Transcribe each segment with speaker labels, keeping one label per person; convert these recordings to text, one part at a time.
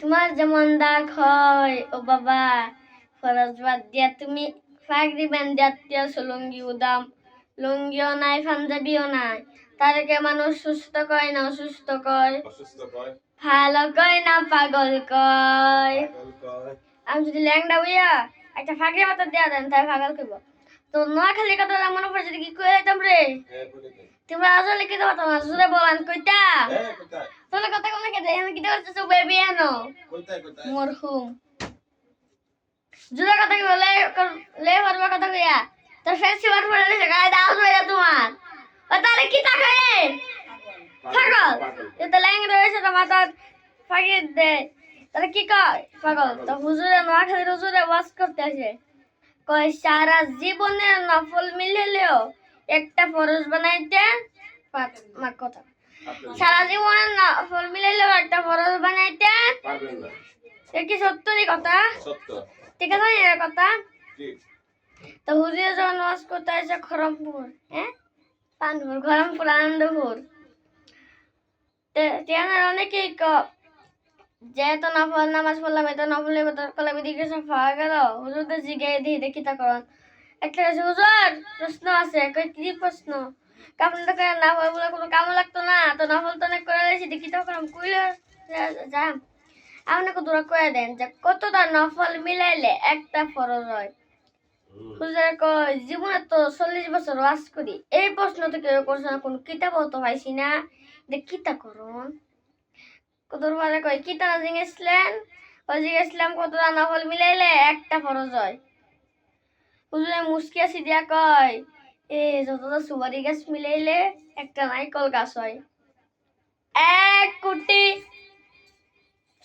Speaker 1: তোমার যেমন দাগ হয় ও বাবা ফরজ বাদ দিয়া তুমি ফাগরি ব্যান্ড জাতীয় লুঙ্গিও দাম লুঙ্গিও নাই পাঞ্জাবিও নাই। তারকে মানুষ সুস্থ কয় না অসুস্থ কয়? ভালো কয় না পাগল কয়? আমি যদি ল্যাংডা হইয়া একটা ফাঁকরি মাথা দেওয়া দেন তাই পাগল কইব। তো নোয়াখালী কথা মনে পড়ছে কি কই রে?
Speaker 2: হ্যাঁ
Speaker 1: তোমরা আসলে কি দেবো তোমার জুড়ে বলান কইতা?
Speaker 2: হ্যাঁ
Speaker 1: কথা কোন কে আমি কি করতেছ বেবি আনো? মরহুম কথা কি বলে লে পারবা কথা কইয়া। তোর ফেস সিবার পড়ে লেছে গায়ে দাও তোমার। ও তাহলে কি তাকে পাগল।
Speaker 2: পাগল।
Speaker 1: এটা ল্যাং রয়েছে তো মাথা ফাঁকি দে। তাহলে কি কয়? পাগল। তো হুজুরে নোয়াখালী হুজুরে ওয়াজ করতে আসে। কয় সারা জীবনের নফল মিলেলেও একটা ফরজ বানাইতে পার- কথা। সারা জীবনের নফল মিলেলেও একটা ফরজ বানাইতে কি সত্যি কথা?
Speaker 2: সত্য।
Speaker 1: ঠিক আছে এর কথা? তো হুজুরে যখন ওয়াজ করতে আসে খরমপুর হ্যাঁ? পানপুর খরমপুর আনন্দপুর। অনেকেই ক যেহেতু নফল নামাজ পড়লাম এত নফল এবার কলাবি দিকে সব পাওয়া গেল। হুজুরদের জিগাই দিয়ে দেখি তা করন। একটা হুজুর, প্রশ্ন আছে, কই কি প্রশ্ন? কাপড় তো করে না বলে কোনো কামও লাগতো না, তো নফল তো অনেক করে দিয়েছি দেখি তো করলাম কইলে যা আপনাকে দূরা করে দেন, যে কতটা নফল মিলাইলে একটা ফরজ হয়? হুজুর কয়, জীবনে তো চল্লিশ বছর ওয়াজ করি। এই প্রশ্ন তো কেউ করছে না, কোনো কিতাবও তো পাইছি না। যে কিতা করুন? কতর পরে কয় কিতা না জিজ্ঞেসলেন ওই জিজ্ঞেসলাম কতটা নফল মিলাইলে একটা ফরজ হয়। হুজুরে মুসকি আসি দিয়া কয়, এ যতটা সুপারি গাছ মিলাইলে একটা নাইকল গাছ হয়। এক কোটি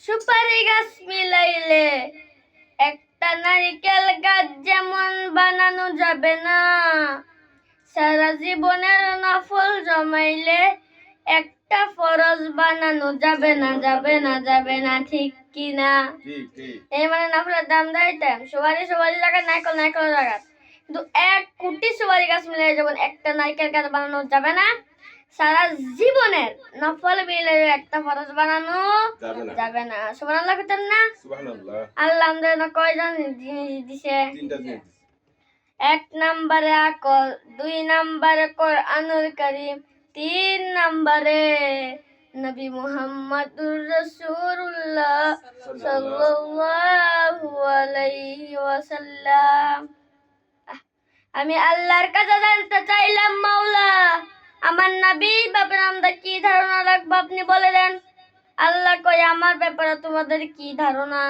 Speaker 1: সুপারি গাছ মিলাইলে একটা নারিকেল গাছ যেমন বানানো যাবে না, সারা জীবনের নফল জমাইলে একটা ফরজ বানানো যাবে না যাবে না যাবে না ঠিক কি না? এই মানে নফলের দাম দাইতাম সুপারি সুপারি জায়গায় নারকেল নারকেল জায়গা কিন্তু এক কোটি সুপারি গাছ মিলে যেমন একটা নারকেল গাছ বানানো যাবে না সারা জীবনের নফল মিলে একটা ফরজ বানানো
Speaker 2: যাবে না।
Speaker 1: সুবহানাল্লাহ কইতেন না?
Speaker 2: সুবহানাল্লাহ।
Speaker 1: আল্লাহ আমাদের না কয়জন জিনিস দিছে?
Speaker 2: তিনটা জিনিস
Speaker 1: এক নম্বরে আকল দুই নম্বরে কোরআনুল করিম তিন নম্বরে নবী মুহাম্মদুর রাসূলুল্লাহ আমি আল্লাহর কাছে জানতে চাইলাম, মাওলা, আমার নবীর ব্যাপারে আমরা কি ধারণা রাখব আপনি বলে দেন। আল্লাহ কয়, আমার ব্যাপারে তোমাদের কি ধারণা?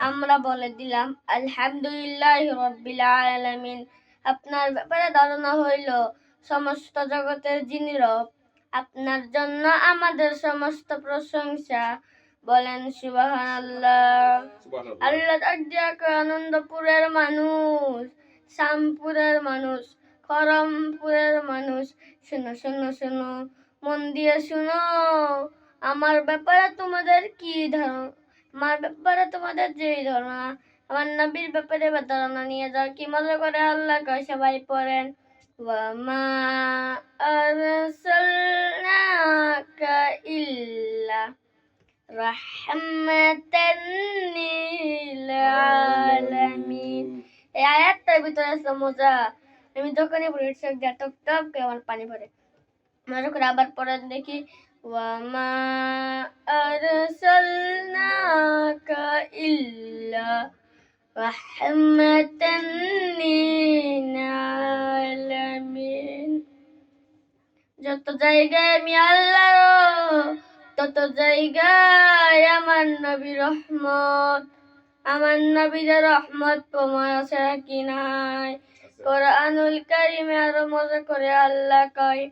Speaker 1: আমরা বলে দিলাম, আলহামদুলিল্লাহ রব্বিল আলামিন। আপনার ব্যাপারে ধারণা হইল সমস্ত জগতের যিনি রব আপনার জন্য আমাদের সমস্ত প্রশংসা। বলেন সুবহানাল্লাহ। আল্লাহ তাজ্জাকে আনন্দপুরের মানুষ শ্যামপুরের মানুষ খরমপুরের মানুষ। শোনো শোনো শোনো মন দিয়ে শোনো আমার ব্যাপারে তোমাদের কি ধারণা আমার ব্যাপারে তোমাদের যেই ধারণা আমার নবীর ব্যাপারে বা ধারণা নিয়ে যাও কি মজা করে আল্লাহ কয় সবাই পড়েন। আরসালনাকা ইল্লা রাহমাতান লিল আলামিন এই আয়াতটার ভিতরে আছে মজা। আমি যখনই পড়ি চোখ দিয়ে টপ টপ করে আমার পানি পড়ে মজা করে আবার পরে দেখি। ওয়ামা আরসালনাকা ইল্লা রাহমাতান লিল যত জায়গায় আমি আল্লাহ তত জায়গায় আমার নবী রহমত আমার নবীর রহমত তোমার আছে কি নাই কোরআনুল কারিমে আরো মজা করে আল্লাহ কয়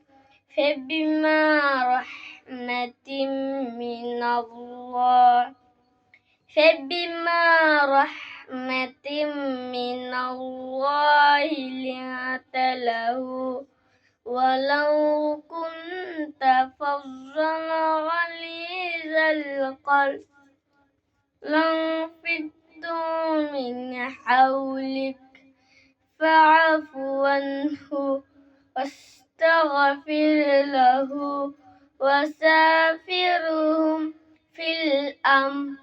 Speaker 1: ফেবিমা রহমাতিম মিনাল্লাহ فبما رحمة من الله لنت له ولو فظا غليظ القلب. لانفضوا من حولك. فاعف عنه واستغفر له وسافرهم في الأمر.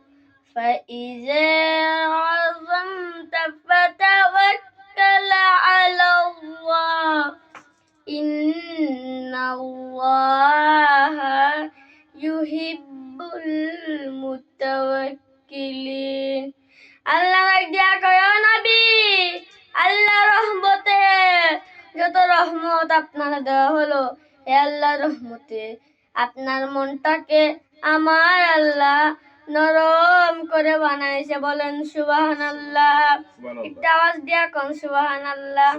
Speaker 1: فإذا عزمت فتوكل على الله. إن الله ইউহিবুল মুতাওয়াক্কিলিন। আল্লাহ দিয়া কয় নবী। আল্লাহ রহমতে। যত রহমত আপনার দেওয়া হলো এ আল্লাহ রহমতে। আপনার মনটাকে আমার আল্লাহ নরম করে বানাইছে বলেন সুবাহান আল্লাহ একটা আওয়াজ দিয়া কম সুবাহান আল্লাহ